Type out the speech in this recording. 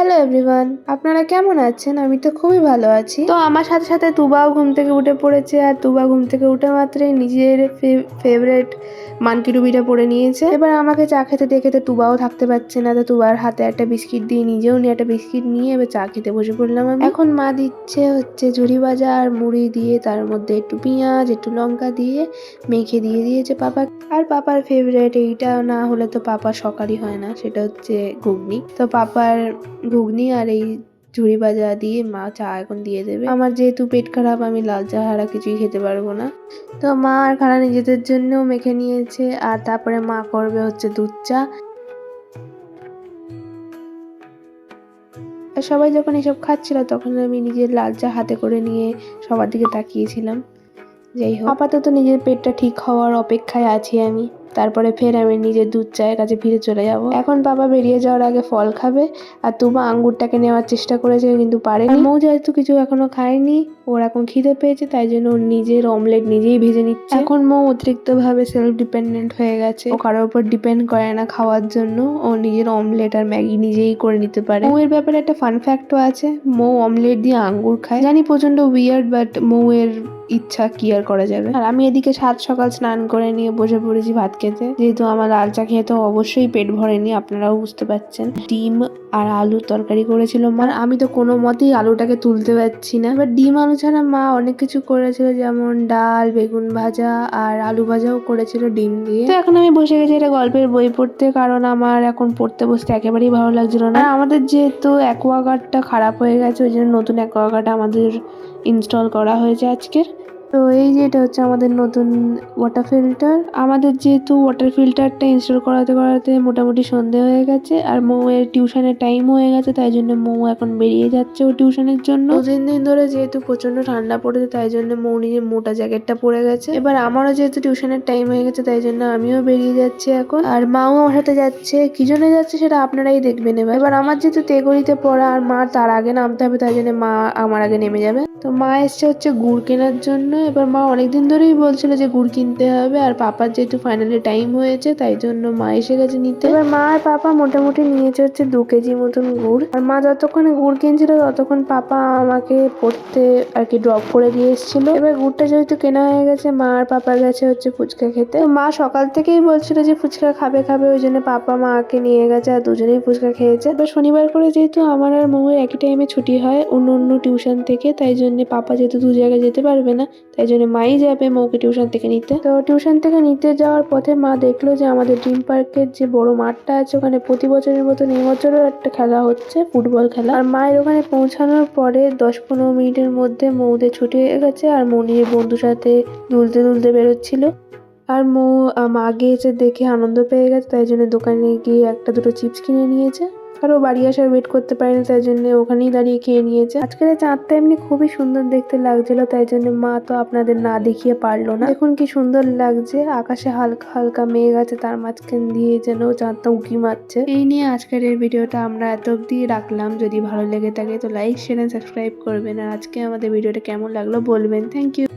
Hello everyone আপনারা কেমন আছেন? আমি তো খুবই ভালো আছি। তো আমার সাথে সাথে তুবাও ঘুম থেকে উঠে পড়েছে আর তুবা ঘুম থেকে উঠে মাত্রই নিজের ফেভারেট মানকি ডুবিটা পরে নিয়েছে। এবার আমাকে চা খেতে দেখে তো তুবাও থাকতে পারছে না তো তুবার হাতে একটা বিস্কিট দিয়ে নিজেও নিয়ে একটা বিস্কিট নিয়ে এবার চা খেতে বসে পড়লাম আমি। এখন মা দিচ্ছে হচ্ছে ঝুড়ি ভাজা আর মুড়ি দিয়ে তার মধ্যে একটু পেঁয়াজ একটু লঙ্কা দিয়ে মেখে দিয়ে দিয়েছে পাপা। আর পাপার ফেভারেট এইটা না হলে তো পাপা সকালই হয় না সেটা হচ্ছে ঘুগনি। তো পাপার ঘুগনি আর এই ঝুড়ি ভাজা দিয়ে মা চা এখন দিয়ে দেবে। আমার যেহেতু পেট খারাপ, আমি লাল চা হারা কিছুই খেতে পারব না। তো মা আর খালা নিজেদের জন্যও মেখে নিয়েছে আর তারপরে মা করবে হচ্ছে দুধ চা। সবাই যখন এসব খাচ্ছিল, তখন আমি নিজের লাল চা হাতে করে নিয়ে সবার দিকে তাকিয়েছিলাম। যাই হোক, আপাতত নিজের পেটটা ঠিক হওয়ার অপেক্ষায় আছি আমি। তারপরে ফের আমি নিজের দুধ চায়ের কাছে ফিরে চলে যাব। এখন বাবা বেরিয়ে যাওয়ার আগে ফল খাবে আর তুবা আঙ্গুরটাকে নেওয়ার চেষ্টা করেছে, কিন্তু পারেনি। মৌ যেহেতু কিছু এখনও খায়নি, ওর এখন খিদে পেয়েছে, তাই জন্য ওর নিজের অমলেট নিজেই ভেজে নিচ্ছে। এখন মৌ অতিরিক্ত ভাবে সেলফ ডিপেন্ডেন্ট হয়ে গেছে। ও কারোর উপর ডিপেন্ড করে না খাওয়ার জন্য, ও নিজের অমলেট আর ম্যাগি নিজেই করে নিতে পারে। মৌ এর ব্যাপারে একটা ফান ফ্যাক্টও আছে, মৌ অমলেট দিয়ে আঙ্গুর খায়। জানি প্রচণ্ড উইয়ার্ড বাট মৌ এর ইচ্ছা কি আর করা যাবে। আর আমি এদিকে সাত সকাল স্নান করে নিয়ে বসে পড়েছি ভাত খেতে যেহেতু আমার লাল চা খেয়ে তো অবশ্যই পেট ভরেনি, আপনারাও বুঝতে পারছেন। ডিম আর আলুর তরকারি করেছিল মা। আমি তো কোনো মতেই আলুটাকে তুলতে পারছি না। এবার ডিম আলু ছাড়া মা অনেক কিছু করেছিল, যেমন ডাল, বেগুন ভাজা আর আলু ভাজাও করেছিল ডিম দিয়ে। তো এখন আমি বসে গেছি এটা গল্পের বই পড়তে, কারণ আমার এখন পড়তে বসতে একেবারেই ভালো লাগছিল না। আমাদের যেহেতু অ্যাকোয়াগার্ডটা খারাপ হয়ে গেছে, ওই জন্য নতুন অ্যাকোয়াগার্ড আমাদের ইনস্টল করা হয়েছে আজকের। তো এই যে এটা হচ্ছে আমাদের নতুন ওয়াটার ফিল্টার আমাদের যেহেতু ওয়াটার ফিল্টারটা ইনস্টল করাতে করাতে মোটামুটি সন্ধে হয়ে গেছে আর মৌ মৌয়ের টিউশনের টাইম হয়ে গেছে, তাই জন্য মৌ এখন বেরিয়ে যাচ্ছে ও টিউশনের জন্য। দু তিন দিন ধরে যেহেতু প্রচণ্ড ঠান্ডা পড়েছে, তাই জন্য মৌ নিজের মোটা জ্যাকেটটা পরে গেছে। এবার আমারও যেহেতু টিউশনের টাইম হয়ে গেছে, তাই জন্য আমিও বেরিয়ে যাচ্ছি এখন। আর মাও আমার সাথে যাচ্ছে। কি জন্য যাচ্ছে সেটা আপনারাই দেখবেন এবার। এবার আমার যেহেতু তেগড়িতে পড়া আর মা তার আগে নামতে হবে, তাই জন্য মা আমার আগে নেমে যাবে। তো মা এসছে হচ্ছে গুড় কেনার জন্য। এবার মা অনেকদিন ধরেই বলছিল যে গুড় কিনতে হবে আর পাপার যেহেতু ফাইনালি টাইম হয়েছে, তাই জন্য মা এসে গেছে নিতে। এবার মা আর পাপা মোটামুটি নিয়েছে হচ্ছে দু কেজি মতন গুড়। আর মা যতক্ষণে গুড় কিনছিল, ততক্ষণ পাপা আমাকে পড়তে আর কি ড্রপ করে দিয়ে এসেছিল। এবার গুড়টা যেহেতু কেনা হয়ে গেছে, মা আর পাপা গেছে হচ্ছে ফুচকা খেতে। মা সকাল থেকেই বলছিল যে ফুচকা খাবে খাবে, ওই জন্য পাপা মাকে নিয়ে গেছে আর দুজনেই ফুচকা খেয়েছে। এবার শনিবার করে যেহেতু আমার আর মৌয়ের একই টাইমে ছুটি হয় অন্য অন্য টিউশন থেকে, তাই জন্য পাপা যেহেতু দু জায়গায় যেতে পারবে না তাই জন্য মাই যাবে মৌকে টিউশন থেকে নিতে। তো টিউশন থেকে নিতে যাওয়ার পথে মা দেখল যে আমাদের ড্রিম পার্কের যে বড় মাঠটা আছে, ওখানে প্রতি বছরের মতন এবছরও একটা খেলা হচ্ছে, ফুটবল খেলা। আর মায়ের ওখানে পৌঁছানোর পরে দশ পনেরো মিনিটের মধ্যে মৌদের ছুটি হয়ে গেছে আর মৌ নিজের বন্ধুর সাথে দুলতে দুলতে বেরোচ্ছিল। আর মৌ মা এসে দেখে আনন্দ পেয়ে গেছে, তাই জন্য দোকানে গিয়ে একটা দুটো চিপস কিনে নিয়েছে। ও বাড়ি আসার ওয়েট করতে পারেনি, তাই জন্য ওখানেই দাঁড়িয়ে খেয়ে নিয়েছে। আজকের চাঁদটা এমনি খুবই সুন্দর দেখতে লাগছিল, তাই জন্য মা তো আপনাদের না দেখিয়ে পারল না। এখন কি সুন্দর লাগছে, আকাশে হালকা হালকা মেঘ আছে, তার মাঝখান দিয়ে যেন চাঁদটা উঁকি মারছে। এই নিয়ে আজকের এই ভিডিওটা আমরা এত অব্দি রাখলাম, যদি ভালো লেগে থাকে তো লাইক শেয়ার সাবস্ক্রাইব করবেন। আর আজকে আমাদের ভিডিওটা কেমন লাগল বলবেন। Thank you